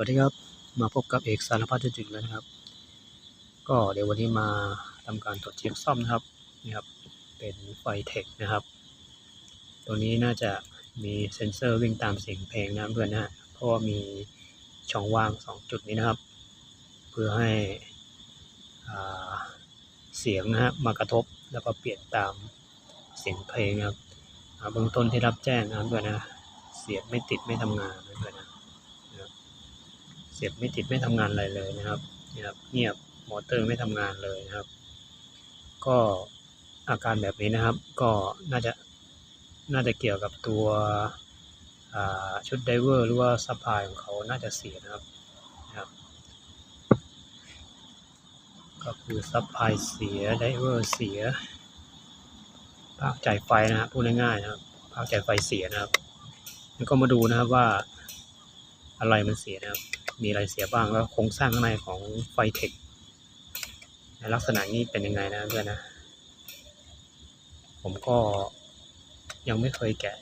วัสดีครับ มาพบกับเอกสารพัดจุดๆแล้วนะครับ ก็เดี๋ยววันนี้มาทำการตรวจเช็คซ่อมนะครับนี่ครับ เป็นไฟเทคนะครับ ตัวนี้น่าจะมีเซ็นเซอร์วิ่งตามเสียงเพลงนะเพื่อนนะฮะเพราะว่ามีช่องว่าง 2 จุดนี้นะครับ เพื่อให้เสียงนะฮะมากระทบแล้วก็เปลี่ยนตามเสียงเพลงนะครับเบื้องต้นที่รับแจ้งนะเพื่อนนะเสียบไม่ติดไม่ทำงานนะเพื่อนนะ เสียบไม่ติดไม่ทำงานอะไรเลยนะครับนี่ครับเงียบมอเตอร์ไม่ทำงานเลยนะครับ ก็อาการแบบนี้นะครับ ก็น่าจะน่าจะเกี่ยวกับตัวชุดไดเวอร์หรือว่าซัพพลายของเขาน่าจะเสียนะครับนะครับ ก็คือซัพพลายเสียไดเวอร์เสียภาคจ่ายไฟนะครับพูดง่ายๆนะครับภาคจ่ายไฟเสียนะครับ แล้วก็มาดูนะครับว่าอะไรมันเสียนะครับ มีอะไรเสียบ้างแล้วโครงสร้างข้างในของไฟเทคในลักษณะนี้เป็นยังไงนะเพื่อนนะ ผมก็ยังไม่เคยแกะ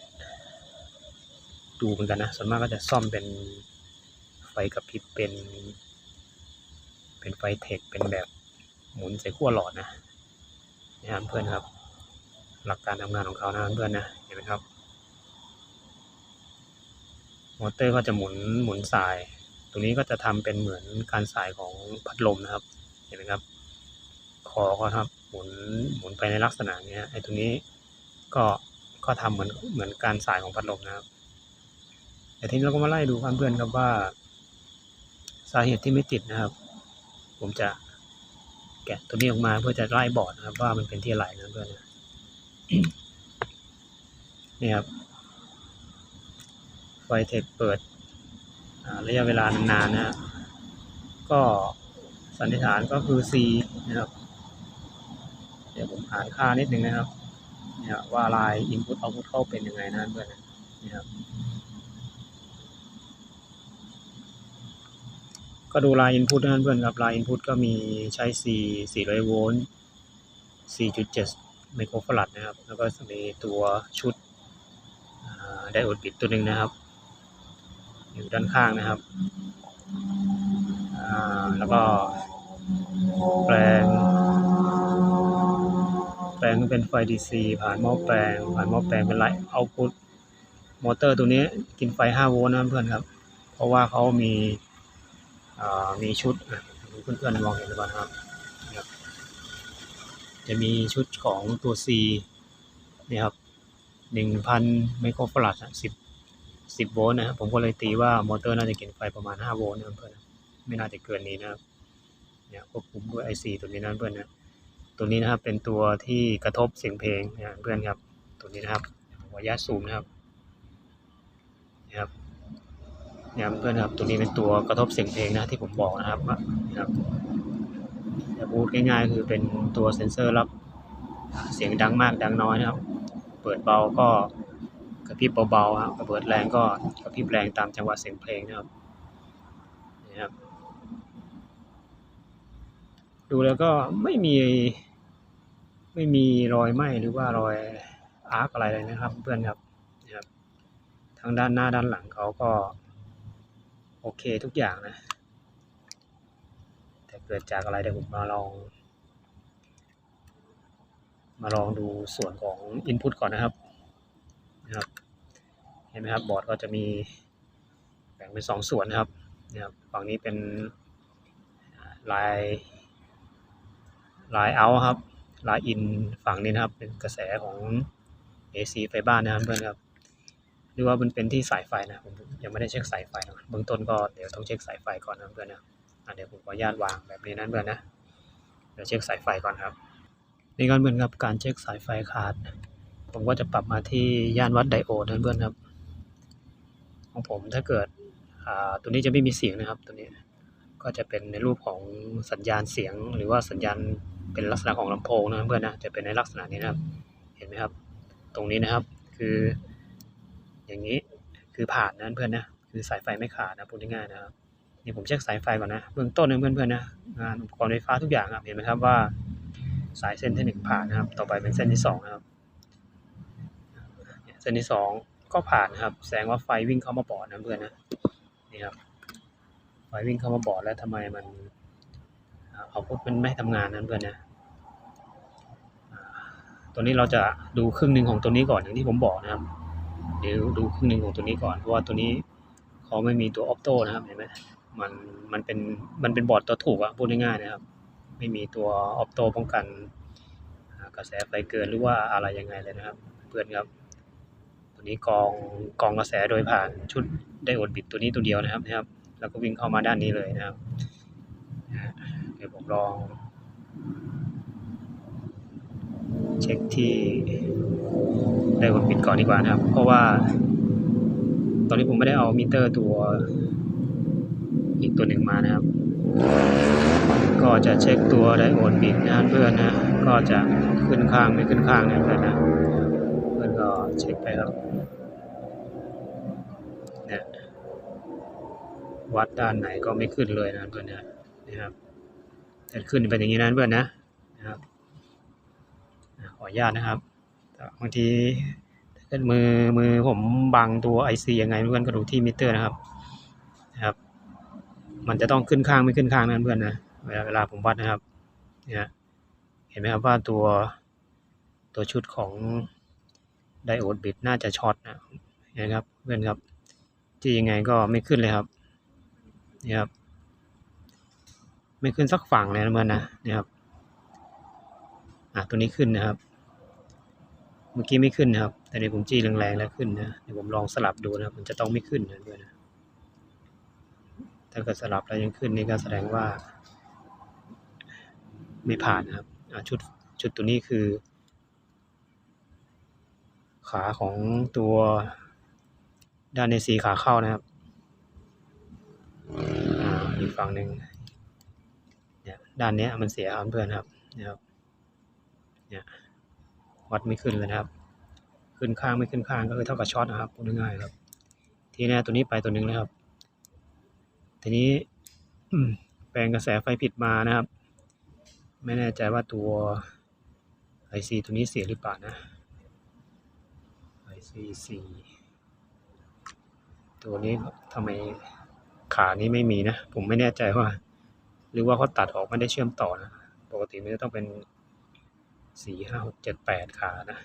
ดูเหมือนกันนะ ส่วนมากก็จะซ่อมเป็นไฟกระพริบเป็น เป็นไฟเทคเป็นแบบหมุนใส่ขั้วหลอดนะนี่ครับเพื่อนครับ หลักการทำงานของเขานะเพื่อนนะเห็นไหมครับมอเตอร์ก็จะหมุนหมุนสาย ตรงนี้ก็จะทำเป็นเหมือนการสายของพัดลมนะครับ เห็นไหมครับ คอก็ครับหมุนหมุนไปในลักษณะนี้ไอ้ตรงนี้ก็ก็ทำเหมือนเหมือนการสายของพัดลมนะครับแต่ทีนี้เราก็มาไล่ดูเพื่อนๆครับว่า สาเหตุที่ไม่ติดนะครับ ผมจะแกะตัวนี้ออกมาเพื่อจะไล่บอร์ดนะครับ ว่ามันเป็นที่อะไรนะเพื่อนนะนี่ครับไฟเทคเปิด ระยะเวลานานๆนะฮะก็สันนิษฐานก็คือ C นะครับ เดี๋ยวผมอ่านค่านิดนึงนะครับเนี่ยว่าลาย input output เข้าเป็นยังไงนะเพื่อนนี่ครับก็ดูลาย input นะเพื่อนครับลาย input ก็มีใช้ C 400โวลต์ 4.7 ไมโครฟาราดนะครับ แล้วก็มีตัวชุดไดโอดปิดตัวหนึ่งนะครับ อยู่ด้านข้างนะครับแล้วก็แปลง แปลงเป็นไฟ DC ผ่านหม้อแปลง ผ่านหม้อแปลงเป็นไลท์เอาพุตมอเตอร์ตัวนี้กินไฟ 5 โวลต์นะเพื่อนครับ เพราะว่าเขามีมีชุดเพื่อนๆมองเห็นหรือเปล่าครับ จะมีชุดของตัว C นี่ครับ 1,000 ไมโครฟาราด10 10 โวลต์นะครับผมก็เลยตีว่ามอเตอร์น่าจะกินไฟประมาณ 5 โวลต์นะเพื่อนไม่น่าจะเกินนี้นะครับเนี่ยควบคุมด้วย IC ตัวนี้นะเพื่อนนะตัวนี้นะครับเป็นตัวที่กระทบเสียงเพลงนะเพื่อนครับตัวนี้นะครับผมขออนุญาตซูมนะครับนะครับเนี่ยเพื่อนครับตัวนี้เป็นตัวกระทบเสียงเพลงนะที่ผมบอกนะครับนะครับจะพูดง่ายๆ คือเป็นตัวเซ็นเซอร์รับเสียงดังมากดังน้อยนะครับ เปิดเบาก็ กระพริบเบาๆครับกระเบิดแรงก็กระพริบแรงตามจังหวะเสียงเพลงนะครับนี่ครับ ดูแล้วก็ไม่มี ไม่มีรอยไหม้หรือว่ารอยอาร์กอะไรเลยนะครับ เพื่อนครับนะครับ ทางด้านหน้าด้านหลังเขาก็โอเคทุกอย่างนะ แต่เกิดจากอะไรเดี๋ยวผมมาลอง มาลองดูส่วนของ Input ก่อนนะครับ นะครับ เห็นไหมครับบอร์ดก็จะมีแบ่งเป็นสองส่วนนะครับนะครับฝั่งนี้เป็นลายลายเอาครับลายอินฝั่งนี้นะครับ เป็นกระแสของ AC ไฟบ้านนะครับเพื่อนครับหรือว่ามันเป็นที่สายไฟนะผมยังไม่ได้เช็คสายไฟนะเบื้องต้นก็เดี๋ยวต้องเช็คสายไฟก่อนนะเพื่อนนะเดี๋ยวผมขออนุญาตวางแบบนี้นะเพื่อนนะเดี๋ยวเช็คสายไฟก่อนครับนี่ก็เหมือนกับการเช็คสายไฟขาด ผมก็จะปรับมาที่ย่านวัดไดโอดนะเพื่อนครับ ของผมถ้าเกิดตัวนี้จะไม่มีเสียงนะครับ ตัวนี้ก็จะเป็นในรูปของสัญญาณเสียง หรือว่าสัญญาณเป็นลักษณะของลำโพงนะเพื่อนนะจะเป็นในลักษณะนี้นะครับ เห็นไหมครับ ตรงนี้นะครับคือ อย่างนี้คือผ่านนะเพื่อนนะคือสายไฟไม่ขาดนะพูดง่ายๆนะครับนี่ผมเช็คสายไฟก่อนนะเบื้องต้นนะเพื่อนๆนะงานอุปกรณ์ไฟฟ้าทุกอย่างครับเห็นไหมครับว่า สายเส้นที่หนึ่งผ่านนะครับ ต่อไปเป็นเส้นที่สองนะครับ ส้นที่สองก็ผ่านนะครับ แสดงว่าไฟวิ่งเข้ามาปอดนะเพื่อนนะนี่ครับไฟวิ่งเข้ามาบอดแล้วทำไมมันเอาพุทมันไม่ทำงานนั้นเพื่อนนะตัวนี้เราจะดูครึ่งหนึ่งของตัวนี้ก่อนอย่างที่ผมบอกนะครับเดี๋ยวดูครึ่งหนึ่งของตัวนี้ก่อนเพราะว่าตัวนี้เขาไม่มีตัวออ t โต้นะครับเห็นไหมมันมันเป็นมันเป็นบอร์ดตัวถูกอะพูดง่ายๆนะครับ ไม่มีตัวออ t โต้ป้องกันกระแสไฟเกินหรือว่าอะไรยังไงเลยนะครับ เพื่อนครับ นี้กองกองกระแสโดยผ่านชุดไดโอดบิดตัวนี้ตัวเดียวนะครับนะครับ แล้วก็วิ่งเข้ามาด้านนี้เลยนะครับเดี๋ยวผมลอง เช็คที่ไดโอดบิดก่อนดีกว่านะครับ เพราะว่า ตอนนี้ผมไม่ได้เอามิเตอร์ตัวอีกตัวหนึ่งมานะครับ ก็จะเช็คตัวไดโอดบิดนะเพื่อนนะ ก็จะขึ้นข้างไม่ขึ้นข้างนะเพื่อนนะ เพื่อนก็เช็คไปครับเนี่ย วัดด้านไหนก็ไม่ขึ้นเลยนะเพื่อนนะนะครับแต่ขึ้นเป็นอย่างนี้นะเพื่อนนะนะครับขออนุญาตนะครับบางทีถ้าเกิดมือมือผมบังตัวไอซียังไงเพื่อนก็ดูที่มิเตอร์นะครับนะครับ มันจะต้องขึ้นข้างไม่ขึ้นข้างนะเพื่อนนะเวลาเวลาผมวัดนะครับเนี่ยเห็นไหมครับว่าตัวตัวชุดของไดโอดบิดน่าจะช็อตนะนะครับเพื่อนครับที่ยังไงก็ไม่ขึ้นเลยครับ นี่ครับไม่ขึ้นสักฝั่งเลยนะเพื่อนนะนี่ครับอะตัวนี้ขึ้นนะครับ เมื่อกี้ไม่ขึ้นนะครับ แต่เดี๋ยวผมจี้แรงๆแล้วขึ้นนะเดี๋ยวผมลองสลับดูนะครับ มันจะต้องไม่ขึ้นนะเพื่อนนะถ้าเกิดสลับแล้วยังขึ้นนี่ก็แสดงว่า ไม่ผ่านนะครับอะชุดชุดตัวนี้คือ ขาของตัวด้านในสีขาเข้านะครับ อีกฝั่งหนึ่งเนี่ยด้านนี้มันเสียครับเพื่อนครับนะครับเนี่ยวัดไม่ขึ้นเลยนะครับ ขึ้นข้างไม่ขึ้นข้างก็คือเท่ากับช็อตนะครับพูดง่ายๆครับ ทีนี้ตัวนี้ไปตัวหนึ่งนะครับ ทีนี้แปลงกระแสไฟผิดมานะครับ ไม่แน่ใจว่าตัวไอซีตัวนี้เสียหรือเปล่านะ IC4 ตัวนี้ทำไม ขานี้ไม่มีนะ ผมไม่แน่ใจว่า หรือว่าเขาตัดออกไม่ได้เชื่อมต่อนะ ปกติมันจะต้องเป็นสี่ห้าหกเจ็ดแปดขานะ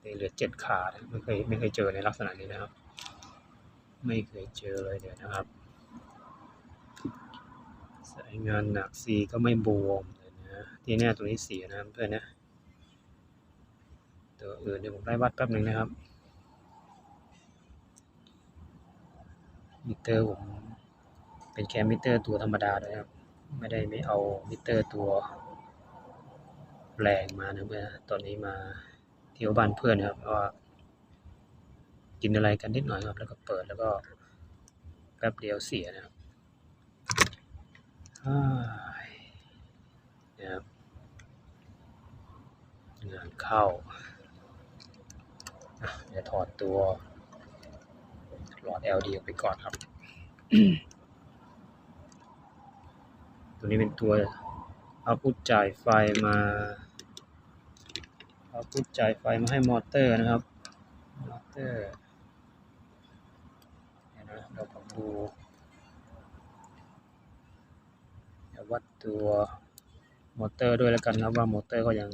แต่เหลือเจ็ดขานะไม่เคยไม่เคยเจอในลักษณะนี้นะครับ ไม่เคยเจอเลยเดี๋ยวนะครับ สายงานหนักซีก็ไม่บวมเลยนะที่แน่ตัวนี้เสียนะเพื่อนนะตัวอื่นเดี๋ยวผมไล่วัดแป๊บหนึ่งนะครับมิเตอร์ผม เป็นแค่มิเตอร์ตัวธรรมดาเลยครับ ไม่ได้ไม่เอามิเตอร์ตัวแรงมานะเพื่อนตอนนี้มาเที่ยวบ้านเพื่อนครับว่ากินอะไรกันนิดหน่อยครับ แล้วก็เปิดแล้วก็แป๊บเดียวเสียนะครับนะครับงานเข้าอะเดี๋ยวถอดตัวหลอด LD ออกไปก่อนครับ ตัวนี้เป็นตัวเอาพุทจ่ายไฟมาเอาพุทจ่ายไฟมาให้มอเตอร์นะครับ มอเตอร์นะเดี๋ยวผมดูววัดตัวมอเตอร์ด้วยแล้วกันครับว่ามอเตอร์ก็ยัง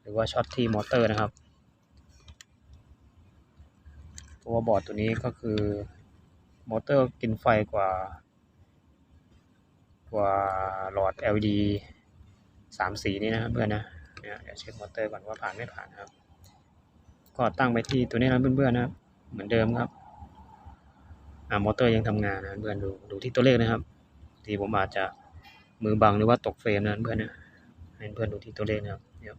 หรือว่าช็อตที่มอเตอร์นะครับ ตัวบอร์ดตัวนี้ก็คือมอเตอร์กินไฟกว่า กว่าหลอด LED สามสีนี้นะครับเพื่อนนะเนี่ยเดี๋ยวเช็คมอเตอร์ก่อนว่าผ่านไม่ผ่านครับ ก็ตั้งไปที่ตัวนี้นะเพื่อนๆนะครับเหมือนเดิมครับอ่ามอเตอร์ยังทำงานนะเพื่อนดูดูที่ตัวเลขนะครับ ที่ผมอาจจะมือบังหรือว่าตกเฟรมนะเพื่อนนะให้เพื่อนดูที่ตัวเลขนะครับเดี๋ยว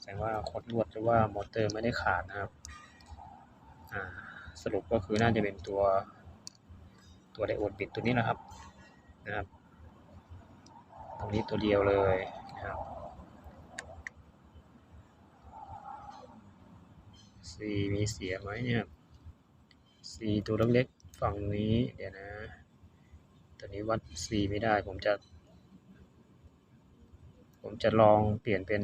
แสดงว่าคดลวดหรือว่ามอเตอร์ไม่ได้ขาดนะครับอ่าสรุปก็คือน่าจะเป็นตัวตัวไดโอดบิดตัวนี้นะครับ นะครับ ตรงนี้ตัวเดียวเลยนะครับ C มีเสียไหมเนี่ย C ตัวเล็กๆฝั่งนี้เดี๋ยวนะ ตัวนี้วัด C ไม่ได้ผมจะ ผมจะลองเปลี่ยนเป็น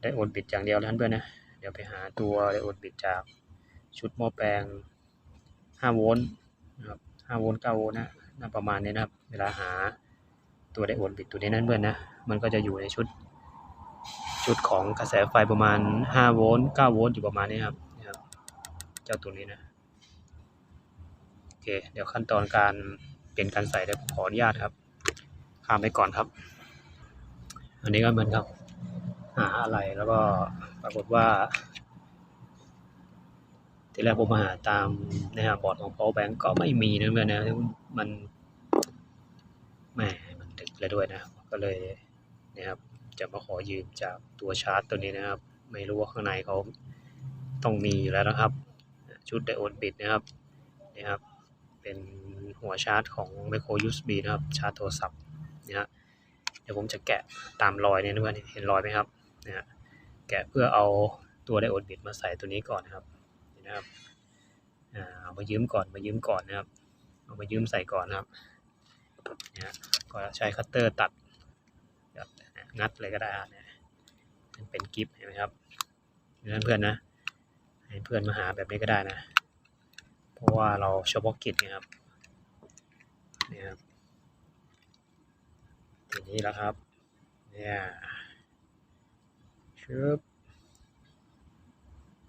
ไดโอดบิดอย่างเดียวแล้วเพื่อนนะ เดี๋ยวไปหาตัวไดโอดบิดจากชุดหม้อแปลงห้าโวลต์นะครับ ห้าโวลต์เก้าโวลต์นะนประมาณนี้นะครับ เวลาหาตัวไดโอดบิดตัวนี้นั่นเพื่อนนะ มันก็จะอยู่ในชุด ชุดของกระแสไฟประมาณห้าโวลต์เก้าโวลต์อยู่ประมาณนี้ครับนะครับ เจ้าตัวนี้นะ โอเค เดี๋ยวขั้นตอนการเปลี่ยนการใส่เดี๋ยวผมขออนุญาตครับ ข้ามไปก่อนครับ อันนี้ก็เหมือนครับ หาอะไรแล้วก็ปรากฏว่า ทีแรกผมมาหาตามนะครับอร์ดของ power bank ก็ไม่มีนะเพื่อนนะมันแหมมันดึกแล้วด้วยนะ ก็เลยนะครับจะมาขอยืมจากตัวชาร์จตัวนี้นะครับ ไม่รู้ว่าข้างในเขาต้องมีอยู่แล้วนะครับ ชุดไดโอดบิดนะครับนี่ครับ เป็นหัวชาร์จของ micro USB นะครับ ชาร์จโทรศัพท์นะฮะเดี๋ยวผมจะแกะตามรอยเนี่ยนะเพื่อนเห็นรอยไหมครับนะฮะแกะเพื่อเอาตัวไดโอดบิดมาใส่ตัวนี้ก่อนนะครับ นะครับเอามายืมก่อนมายืมก่อนนะครับ เอามายืมใส่ก่อนนะครับนะก็ใช้คัตเตอร์ตัดงัดเลยก็ได้อะเนี่ยมันเป็นกิฟต์เห็นไหมครับนั่นเพื่อนนะให้เพื่อนมาหาแบบนี้ก็ได้นะ เพราะว่าเราเฉพาะกิจไงครับนี่ครับทีนี้แล้วครับเนี่ยชุด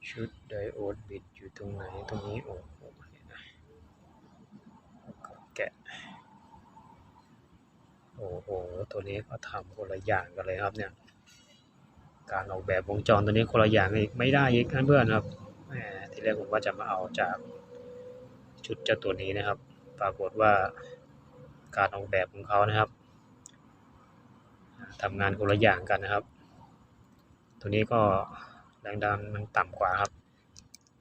ชุดไดโอดบิดอยู่ตรงไหนตรงนี้โอ้โหเนี่ยนะแก็แกะโอ้โหตัวนี้ก็ทำคนละอย่างกันเลยครับเนี่ย การออกแบบวงจรตัวนี้คนละอย่างอีกไม่ได้อีกนะเพื่อนครับแหมทีแรกผมว่าจะมาเอาจากชุดเจ้าตัวนี้นะครับ ปรากฏว่าการออกแบบของเขานะครับทำงานคนละอย่างกันนะครับ ตัวนี้ก็ แรงดันมันต่ำกว่าครับ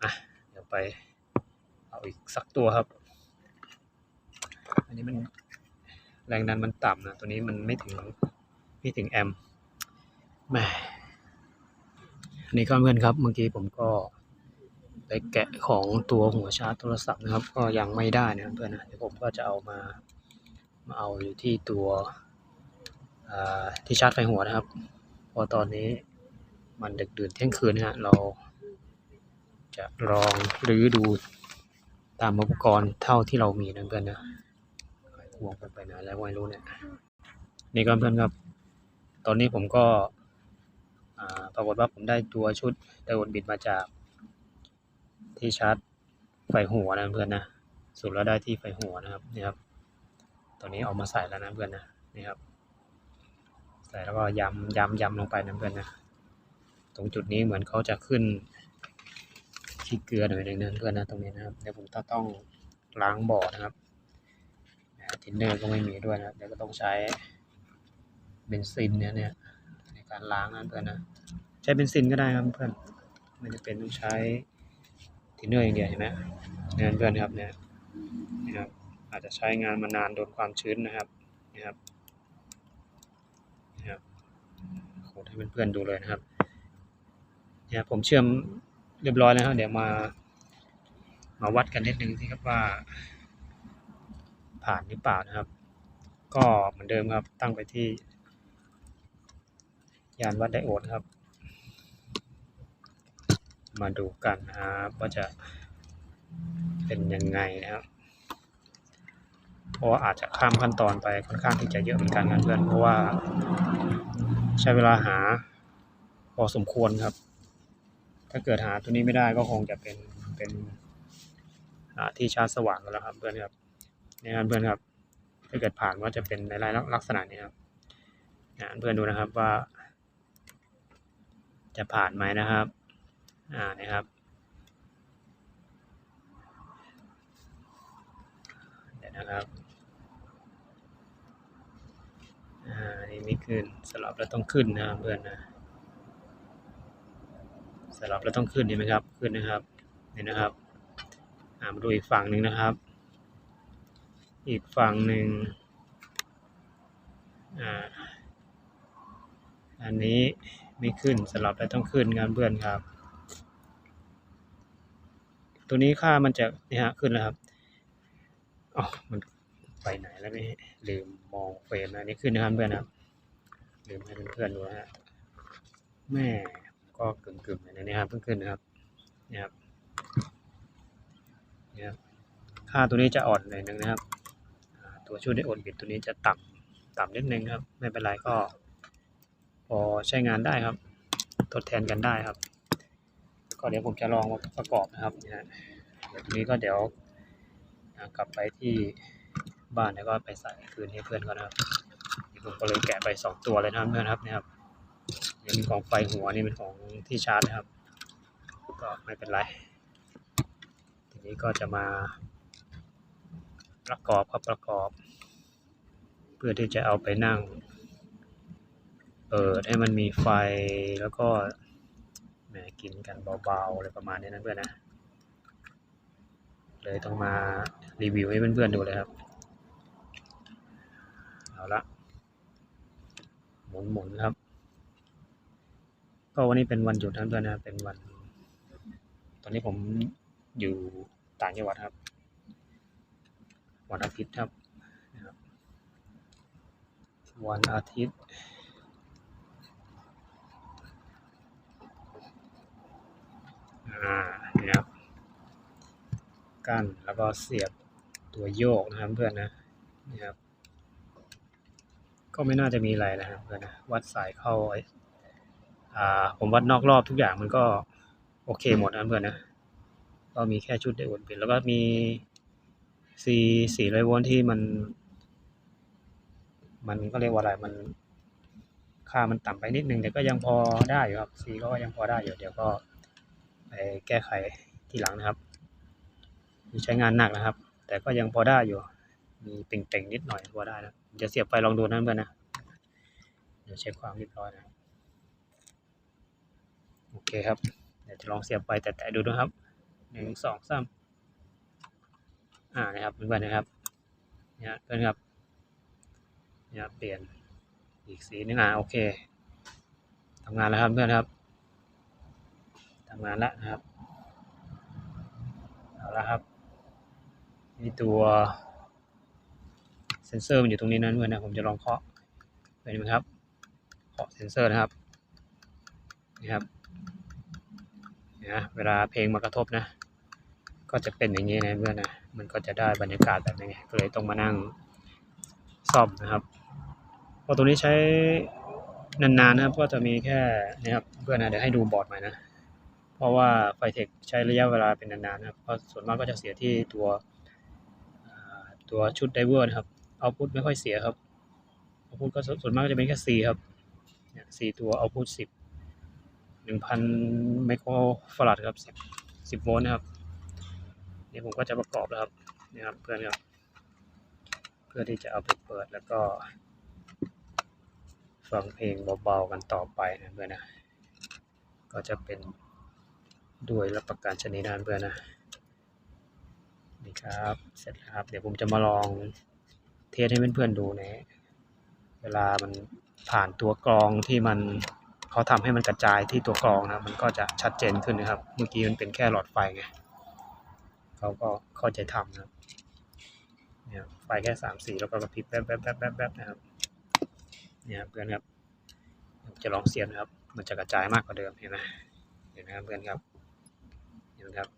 อะ เดี๋ยวไปเอาอีกสักตัวครับ อันนี้มันแรงดันมันต่ำนะ ตัวนี้มันไม่ถึงไม่ถึงแอมป์แหมอันนี้ก็เพื่อนครับเมื่อกี้ผมก็ไปแกะของตัวหัวชาร์จโทรศัพท์นะครับ ก็ยังไม่ได้นะเพื่อนนะเดี๋ยวผมก็จะเอามามาเอาอยู่ที่ตัวที่ชาร์จไฟหัวนะครับพราะตอนนี้ มันดึกดื่นเที่ยงคืนนะฮะเรา จะลองรื้อดูตามอุปกรณ์เท่าที่เรามีนะเพื่อนนะห่วงกันไปนานแล้วไม่รู้เนี่ยนี่ก็เพื่อนครับ ตอนนี้ผมก็ปรากฏว่าผมได้ตัวชุดไดโอดบิดมาจาก ที่ชาร์จไฟหัวนะเพื่อนนะสุดแล้วได้ที่ไฟหัวนะครับนี่ครับตอนนี้เอามาใส่แล้วนะเพื่อนนะนี่ครับใส่แล้วก็ย้ำย้ำย้ำลงไปนะเพื่อนนะ ตรงจุดนี้เหมือนเขาจะขึ้นขี้เกลือหน่อยหนึงนะเพื่อนนะตรงนี้นะครับเดี๋ยวผมต้องต้องล้างบ่อนะครับทินเนอร์ก็ไม่มีด้วยนะเดี๋ยวก็ต้องใช้เบนซินเนี่ยเนี่ยในการล้างนะเพื่อนนะใช้เบนซินก็ได้ครับเพื่อนไม่จำเป็นต้องใช้ทินเนอร์อย่างเดียวเห็นไหมเนี่ยเพื่อนครับเนี่ยนะครับอาจจะใช้งานมานานโดนความชื้นนะครับนะครับนะครับโคดให้เพื่อนๆดูเลยนะครับ นี่ยผมเชื่อมเรียบร้อยแล้วครับเดี๋ยวมา มาวัดกันนิดนึงสิครับว่า ผ่านหรือเปล่านะครับ ก็เหมือนเดิมครับตั้งไปที่ ยานวัดไดโอดครับ มาดูกันนะครับว่าจะเป็นยังไงนะครับเพราะว่าอาจจะข้ามขั้นตอนไปค่อนข้างที่จะเยอะเหมือนกันนะเพื่อนเพราะว่า ใช้เวลาหาพอสมควรครับ ถ้าเกิดหาตัวนี้ไม่ได้ก็คงจะเป็นเป็นที่ชาร์จสว่างแล้วครับเพื่อนครับนี่ครับเพื่อนครับ ถ้าเกิดผ่านก็จะเป็นในลักษณะนี้ครับนะเพื่อนดูนะครับว่า จะผ่านไหมนะครับ อ่านะครับเดี๋ยวนะครับอ่านี่ไม่ขึ้นสลับแล้วต้องขึ้นนะเพื่อนนะ สลับแล้วต้องขึ้นเห็นไหมครับ ขึ้นนะครับนี่นะครับอ่ามาดูอีกฝั่งหนึ่งนะครับ อีกฝั่งหนึ่งอ่าอันนี้ไม่ขึ้นสลับแล้วต้องขึ้นครับเพื่อนครับ ตัวนี้ค่ามันจะนี่ฮะขึ้นแล้วครับอ๋อมันไปไหนแล้วไม่ลืมมองเฟรมนะนี่ขึ้นนะครับเพื่อนครับลืมให้เพื่อนๆดูฮะแม่ ก็กึ่มๆเลยนะเนี่ยครับเพิ่งขึ้นนะครับเนี่ยครับเนี่ยครับค่าตัวนี้จะอ่อนหน่อยนึงนะครับ ตัวช่วยไดโอดบิดตัวนี้จะต่ำต่ำนิดนึงครับ ไม่เป็นไรก็พอใช้งานได้ครับ ทดแทนกันได้ครับ ก็เดี๋ยวผมจะลองประกอบนะครับนะฮะเดี๋ยวนี้ก็เดี๋ยวกลับไปที่บ้านแล้วก็ไปใส่คืนให้เพื่อนก่อนนะครับผมก็เลยแกะไปสองตัวเลยนะเพื่อนครับเนี่ยครับ นี่เป็นของไฟหัวนี่เป็นของที่ชาร์จนะครับ ก็ไม่เป็นไร ทีนี้ก็จะมาประกอบครับประกอบ เพื่อที่จะเอาไปนั่ง เปิดให้มันมีไฟแล้วก็แหมกินกันเบาๆอะไรประมาณนี้นะเพื่อนนะ เลยต้องมารีวิวให้เพื่อนๆดูเลยครับ เอาละหมุนๆครับ ก็วันนี้เป็นวันหยุดนเพื่อนนะเป็นวัน ตอนนี้ผมอยู่ต่างจังหวัดครับ วันอาทิตย์ครับ วันอาทิตย์านี่ครับกั้นแล้วก็เสียบตัวโยกนะครับเพื่อนนะนี่ครับ ก็ไม่น่าจะมีอะไรนะครับเพื่อนนะวัดสายเข้า ผมวัดนอกรอบทุกอย่างมันก็โอเคหมดนะเพื่อนนะ ก็มีแค่ชุดไดโอดเปลี่ยนแล้วก็มี C 400โวลต์ที่มัน มันก็เรียกว่าอะไรมันค่ามันต่ำไปนิดนึงแต่ก็ยังพอได้อยู่ครับ C ก็ยังพอได้อยู่เดี๋ยวก็ไปแก้ไขทีหลังนะครับมีใช้งานหนักนะครับ แต่ก็ยังพอได้อยู่ มีเป่งๆนิดหน่อยพอได้นะเดี๋ยวเสียบไฟลองดูนะเพื่อนนะ เดี๋ยวเช็คความเรียบร้อยนะ คครับ เดี๋ยวจะลองเสียบไฟแตะๆดูนะครับหนึ่งสองสามอ่านะครับเพื่อนๆนะครับเนี่ยเพื่อนครับเนี่ยเปลี่ยนอีกสีนึงอ่าโอเคทำงานแล้วครับเพื่อนครับทำงานแล้วนะครับเอาละครับมีตัวเซนเซอร์มันอยู่ตรงนี้นะเพื่อนนะผมจะลองเคาะเห็นไหมครับเคาะเซนเซอร์นะครับนี่ครับ นะเวลาเพลงมากระทบนะ ก็จะเป็นอย่างนี้นะเพื่อนนะมันก็จะได้บรรยากาศแบบนี้ก็เลยต้องมานั่งซ่อมนะครับพอตัวนี้ใช้นานๆนะครับ ก็จะมีแค่นี่ครับเพื่อนนะเดี๋ยวให้ดูบอร์ดใหม่นะเพราะว่าไฟเทคใช้ระยะเวลาเป็นนานๆนะครับเพราะส่วนมากก็จะเสียที่ตัวตัวชุดไดเวอร์นะครับเอาพุทไม่ค่อยเสียครับเอาพุทก็ส่วนมากจะเป็นแค่ C ครับเนี่ตัวเอาพุทสิบ หนึ่งพันไมโครฟาราดครับสิบสิบโวลต์นะครับนี่ผมก็จะประกอบแล้วครับนี่ครับเพื่อนครับ เพื่อที่จะเอาไปเปิดแล้วก็ฟังเพลงเบาๆกันต่อไปนะเพื่อนนะ ก็จะเป็นด้วยรับประกันชนิดนั้นเพื่อนนะนี่ครับ เสร็จแล้วครับ เดี๋ยวผมจะมาลองเทสให้เพื่อนๆดูนะ เวลามันผ่านตัวกรองที่มัน เขาทำให้มันกระจายที่ตัวกรองนะมันก็จะชัดเจนขึ้นนะครับ เมื่อกี้มันเป็นแค่หลอดไฟไงเขาก็เข้าใจทำนะครับเนี่ยไฟแค่สามสี่แล้วก็กระพริบแป๊บแป๊บแป๊บแป๊บแป๊บนะครับเนี่ยเพื่อนครับจะลองเสียบนะครับ มันจะกระจายมากกว่าเดิมเห็นไหมเห็นไหมครับเพื่อนครับเห็นไหมครับ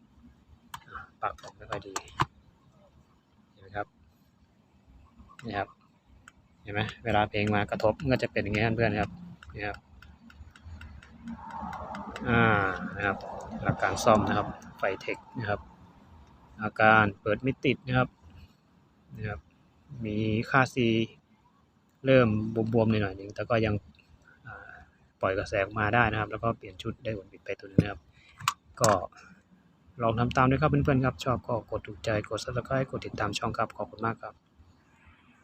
ปากผมไม่ค่อยดีเห็นไหมครับนี่ครับเห็นไหมเวลาเพลงมากระทบมันก็จะเป็นอย่างนี้ครับเพื่อนครับนี่ครับ อ่านะครับหลักการซ่อมนะครับ ไฟเทคนะครับ อาการเปิดไม่ติดนะครับนะครับ มีค่า C เริ่มบวมๆหน่อยๆหนึ่งแต่ก็ยังปล่อยกระแสออกมาได้นะครับ แล้วก็เปลี่ยนชุดได้วนปิดไปตัวนึงนะครับ ก็ลองทำตามด้วยครับเพื่อนๆครับ ชอบก็กดถูกใจกด subscribe กดติดตามช่องครับ ขอบคุณมากครับ